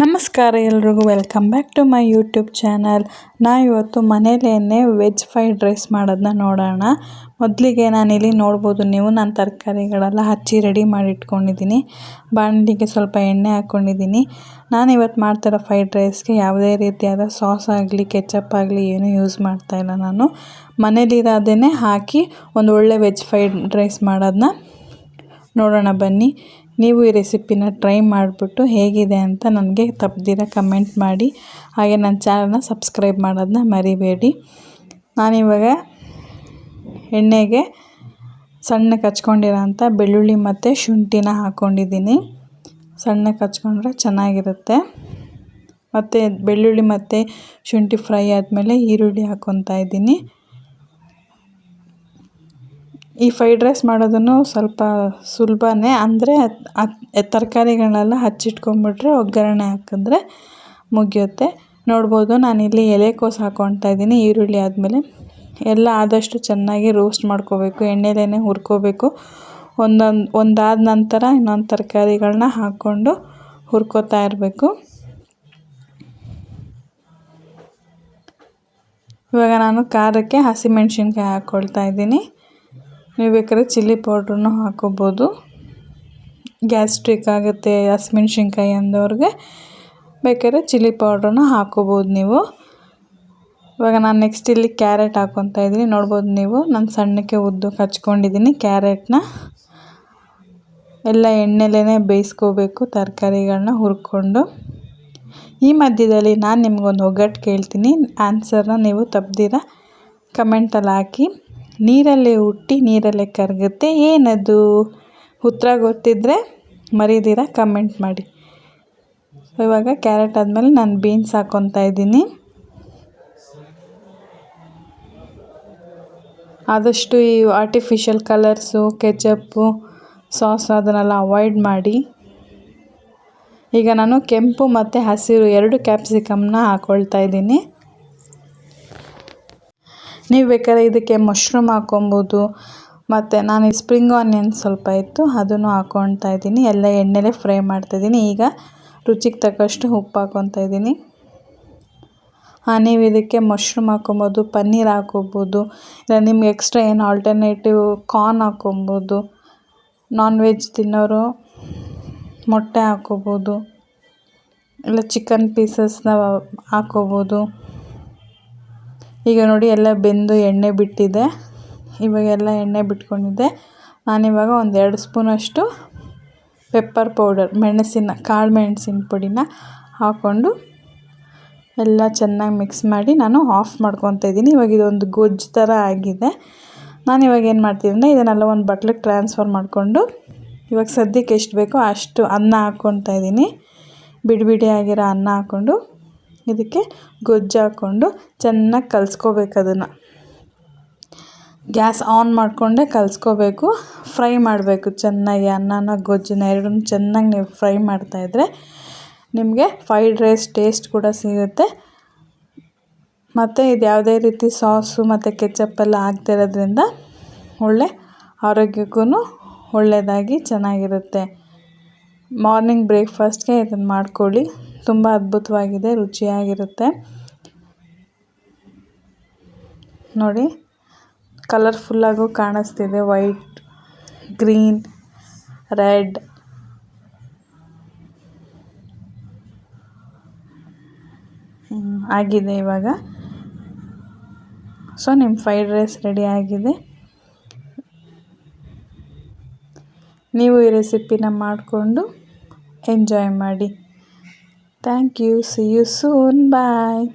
ನಮಸ್ಕಾರ ಎಲ್ರಿಗೂ welcome back to my YouTube channel ನಾ ಇವತ್ತು ಮನೇಲೇ ವೆಜ್ ಫ್ರೈಡ್ ರೈಸ್ ಮಾಡೋದನ್ನ ನೋಡೋಣ. ಮೊದಲಿಗೆ ನಾನಿಲ್ಲಿ ನೋಡ್ಬೋದು, ನೀವು ನಾನು ತರಕಾರಿಗಳೆಲ್ಲ ಹಚ್ಚಿ ರೆಡಿ ಮಾಡಿ ಇಟ್ಕೊಂಡಿದ್ದೀನಿ ಬಾಣಲಿಗೆ ಸ್ವಲ್ಪ ಎಣ್ಣೆ ಹಾಕ್ಕೊಂಡಿದ್ದೀನಿ. ನಾನು ಇವತ್ತು ಮಾಡ್ತಿರೋ ಫ್ರೈಡ್ ರೈಸ್ಗೆ ಯಾವುದೇ ರೀತಿಯಾದ ಸಾಸ್ ಆಗಲಿ ಕೆಚಪ್ ಆಗಲಿ ಏನೂ ಯೂಸ್ ಮಾಡ್ತಾಯಿಲ್ಲ ನಾನು. ಮನೇಲಿರೋದೇ ಹಾಕಿ ಒಂದು ಒಳ್ಳೆ ವೆಜ್ ಫ್ರೈಡ್ ರೈಸ್ ಮಾಡೋದನ್ನ ನೋಡೋಣ ಬನ್ನಿ. ನೀವು ಈ ರೆಸಿಪಿನ ಟ್ರೈ ಮಾಡಿಬಿಟ್ಟು ಹೇಗಿದೆ ಅಂತ ನನಗೆ ತಪ್ಪದಿರ ಕಮೆಂಟ್ ಮಾಡಿ. ಹಾಗೆ ನನ್ನ ಚಾನಲ್ನ ಸಬ್ಸ್ಕ್ರೈಬ್ ಮಾಡೋದನ್ನ ಮರಿಬೇಡಿ. ನಾನಿವಾಗ ಎಣ್ಣೆಗೆ ಸಣ್ಣ ಹಚ್ಕೊಂಡಿರೋಂಥ ಬೆಳ್ಳುಳ್ಳಿ ಮತ್ತು ಶುಂಠಿನ ಹಾಕ್ಕೊಂಡಿದ್ದೀನಿ. ಸಣ್ಣ ಹಚ್ಕೊಂಡ್ರೆ ಚೆನ್ನಾಗಿರುತ್ತೆ. ಮತ್ತು ಬೆಳ್ಳುಳ್ಳಿ ಮತ್ತು ಶುಂಠಿ ಫ್ರೈ ಆದಮೇಲೆ ಈರುಳ್ಳಿ ಹಾಕ್ಕೊತಾ ಇದ್ದೀನಿ. ಈ ಫ್ರೈಡ್ ರೈಸ್ ಮಾಡೋದನ್ನು ಸ್ವಲ್ಪ ಸುಲಭನೇ ಅಂದರೆ ತರಕಾರಿಗಳನ್ನೆಲ್ಲ ಹಚ್ಚಿಟ್ಕೊಂಬಿಟ್ರೆ ಒಗ್ಗರಣೆ ಹಾಕಿದ್ರೆ ಮುಗಿಯುತ್ತೆ. ನೋಡ್ಬೋದು ನಾನಿಲ್ಲಿ ಎಲೆಕೋಸು ಹಾಕ್ಕೊಳ್ತಾ ಇದ್ದೀನಿ, ಈರುಳ್ಳಿ ಆದಮೇಲೆ. ಎಲ್ಲ ಆದಷ್ಟು ಚೆನ್ನಾಗಿ ರೋಸ್ಟ್ ಮಾಡ್ಕೋಬೇಕು ಎಣ್ಣೆಲೇ ಹುರ್ಕೋಬೇಕು. ಒಂದೊಂದು, ಒಂದಾದ ನಂತರ ಇನ್ನೊಂದು ತರಕಾರಿಗಳನ್ನ ಹಾಕ್ಕೊಂಡು ಹುರ್ಕೋತಾ ಇರಬೇಕು. ಇವಾಗ ನಾನು ಖಾರಕ್ಕೆ ಹಸಿಮೆಣ್ಸಿನ್ಕಾಯಿ ಹಾಕ್ಕೊಳ್ತಾ ಇದ್ದೀನಿ. ನೀವು ಬೇಕಾದ್ರೆ ಚಿಲ್ಲಿ ಪೌಡ್ರನ್ನು ಹಾಕೋಬೋದು. ಗ್ಯಾಸ್ಟ್ರಿಕ್ ಆಗುತ್ತೆ ಹಸಿಮೆಣ್ಸಿನ್ಕಾಯಿ ಅಂದವ್ರಿಗೆ. ಬೇಕಾದ್ರೆ ಚಿಲ್ಲಿ ಪೌಡ್ರನ್ನ ಹಾಕೋಬೋದು ನೀವು. ಇವಾಗ ನಾನು ನೆಕ್ಸ್ಟ್ ಇಲ್ಲಿ ಕ್ಯಾರೆಟ್ ಹಾಕ್ಕೊತಾ ಇದ್ದೀನಿ. ನೋಡ್ಬೋದು ನೀವು. ನಾನು ಸಣ್ಣಕ್ಕೆ ಉದ್ದು ಕಚ್ಕೊಂಡಿದ್ದೀನಿ ಕ್ಯಾರೆಟ್ನ. ಎಲ್ಲ ಎಣ್ಣೆಲೇ ಬೇಯಿಸ್ಕೋಬೇಕು ತರಕಾರಿಗಳನ್ನ ಹುರ್ಕೊಂಡು. ಈ ಮಧ್ಯದಲ್ಲಿ ನಾನು ನಿಮಗೊಂದು ಒಗ್ಗಟ್ಟು ಕೇಳ್ತೀನಿ. ಆನ್ಸರ್ನ ನೀವು ತಪ್ಪದಿರ ಕಮೆಂಟಲ್ಲಿ ಹಾಕಿ. ನೀರಲ್ಲೇ ಹುಟ್ಟಿ ನೀರಲ್ಲೇ ಕರಗುತ್ತೆ. ಏನದು? ಉತ್ತರ ಗೊತ್ತಿದ್ದರೆ ಮರೀದಿರ ಕಮೆಂಟ್ ಮಾಡಿ. ಇವಾಗ ಕ್ಯಾರೆಟ್ ಆದಮೇಲೆ ನಾನು ಬೀನ್ಸ್ ಹಾಕ್ಕೊತಾ ಇದ್ದೀನಿ. ಆದಷ್ಟು ಈ ಆರ್ಟಿಫಿಷಿಯಲ್ ಕಲರ್ಸು ಕೆಚಪ್ಪು ಸಾಸ್ ಅದನ್ನೆಲ್ಲ ಅವಾಯ್ಡ್ ಮಾಡಿ. ಈಗ ನಾನು ಕೆಂಪು ಮತ್ತು ಹಸಿರು ಎರಡು ಕ್ಯಾಪ್ಸಿಕಮ್ನ ಹಾಕ್ಕೊಳ್ತಾ ಇದ್ದೀನಿ. ನೀವು ಬೇಕಾದ್ರೆ ಇದಕ್ಕೆ ಮಶ್ರೂಮ್ ಹಾಕ್ಕೊಬೋದು ಮತ್ತು ನಾನು ಸ್ಪ್ರಿಂಗ್ ಆನಿಯನ್ ಸ್ವಲ್ಪ ಇತ್ತು, ಅದನ್ನು ಹಾಕ್ಕೊಳ್ತಾ ಇದ್ದೀನಿ. ಎಲ್ಲ ಎಣ್ಣೆಲೇ ಫ್ರೈ ಮಾಡ್ತಾಯಿದ್ದೀನಿ ಈಗ ರುಚಿಗೆ ತಕ್ಕಷ್ಟು ಉಪ್ಪು ಹಾಕ್ಕೊತಾ ಇದ್ದೀನಿ. ನೀವು ಇದಕ್ಕೆ ಮಶ್ರೂಮ್ ಹಾಕ್ಕೊಬೋದು ಪನ್ನೀರ್ ಹಾಕ್ಕೊಬೋದು ಇಲ್ಲ ನಿಮ್ಗೆ ಎಕ್ಸ್ಟ್ರಾ ಏನು ಆಲ್ಟರ್ನೇಟಿವ್ ಕಾರ್ನ್ ಹಾಕ್ಕೊಬೋದು ನಾನ್ ವೆಜ್ ತಿನ್ನೋರು ಮೊಟ್ಟೆ ಹಾಕ್ಕೊಬೋದು ಇಲ್ಲ ಚಿಕನ್ ಪೀಸಸ್ನ ಹಾಕ್ಕೊಬೋದು ಈಗ ನೋಡಿ ಎಲ್ಲ ಬೆಂದು ಎಣ್ಣೆ ಬಿಟ್ಟಿದೆ. ಇವಾಗೆಲ್ಲ ಎಣ್ಣೆ ಬಿಟ್ಕೊಂಡಿದೆ ನಾನಿವಾಗ ಒಂದು ಎರಡು ಸ್ಪೂನಷ್ಟು ಪೆಪ್ಪರ್ ಪೌಡರ್ ಮೆಣಸಿನ, ಕಾಳು ಮೆಣಸಿನ ಪುಡಿನ ಹಾಕ್ಕೊಂಡು ಎಲ್ಲ ಚೆನ್ನಾಗಿ ಮಿಕ್ಸ್ ಮಾಡಿ ನಾನು ಆಫ್ ಮಾಡ್ಕೊತಾ ಇದ್ದೀನಿ. ಇವಾಗ ಇದೊಂದು ಗೊಜ್ಜು ಥರ ಆಗಿದೆ. ನಾನು ಇವಾಗ ಏನು ಮಾಡ್ತೀನಿ ಅಂದರೆ ಇದನ್ನೆಲ್ಲ ಒಂದು ಬಟ್ಲಿಗೆ ಟ್ರಾನ್ಸ್ಫರ್ ಮಾಡಿಕೊಂಡು ಇವಾಗ ಸದ್ಯಕ್ಕೆ ಎಷ್ಟು ಬೇಕೋ ಅಷ್ಟು ಅನ್ನ ಹಾಕ್ಕೊತಾ ಇದ್ದೀನಿ. ಬಿಡಿ ಬಿಡಿಯಾಗಿರೋ ಅನ್ನ ಹಾಕ್ಕೊಂಡು ಇದಕ್ಕೆ ಗೊಜ್ಜು ಹಾಕ್ಕೊಂಡು ಚೆನ್ನಾಗಿ ಕಲಿಸ್ಕೋಬೇಕು ಅದನ್ನು. ಗ್ಯಾಸ್ ಆನ್ ಮಾಡಿಕೊಂಡೇ ಕಲಿಸ್ಕೋಬೇಕು. ಫ್ರೈ ಮಾಡಬೇಕು ಚೆನ್ನಾಗಿ, ಅನ್ನನ, ಗೊಜ್ಜನ್ನ ಎರಡನ್ನೂ ಚೆನ್ನಾಗಿ ನೀವು ಫ್ರೈ ಮಾಡ್ತಾಯಿದ್ರೆ ನಿಮಗೆ ಫ್ರೈಡ್ ರೈಸ್ ಟೇಸ್ಟ್ ಕೂಡ ಸಿಗುತ್ತೆ. ಮತ್ತು ಇದು ಯಾವುದೇ ರೀತಿ ಸಾಸು ಮತ್ತು ಕೆಚಪ್ ಎಲ್ಲ ಹಾಕ್ತಿರೋದ್ರಿಂದ ಒಳ್ಳೆ ಆರೋಗ್ಯಕ್ಕೂ ಒಳ್ಳೆಯದಾಗಿ ಚೆನ್ನಾಗಿರುತ್ತೆ. ಮಾರ್ನಿಂಗ್ ಬ್ರೇಕ್ಫಾಸ್ಟ್ಗೆ ಇದನ್ನು ಮಾಡ್ಕೊಳ್ಳಿ. ತುಂಬ ಅದ್ಭುತವಾಗಿದೆ, ರುಚಿಯಾಗಿರುತ್ತೆ. ನೋಡಿ ಕಲರ್ಫುಲ್ಲಾಗೂ ಕಾಣಿಸ್ತಿದೆ. ವೈಟ್ ಗ್ರೀನ್ ರೆಡ್ ಆಗಿದೆ ಇವಾಗ. ಸೊ ನಿಮ್ಮ ಫ್ರೈಡ್ ರೈಸ್ ರೆಡಿ ಆಗಿದೆ. ನೀವು ಈ ರೆಸಿಪಿನ ಮಾಡಿಕೊಂಡು ಎಂಜಾಯ್ ಮಾಡಿ thank you see you soon bye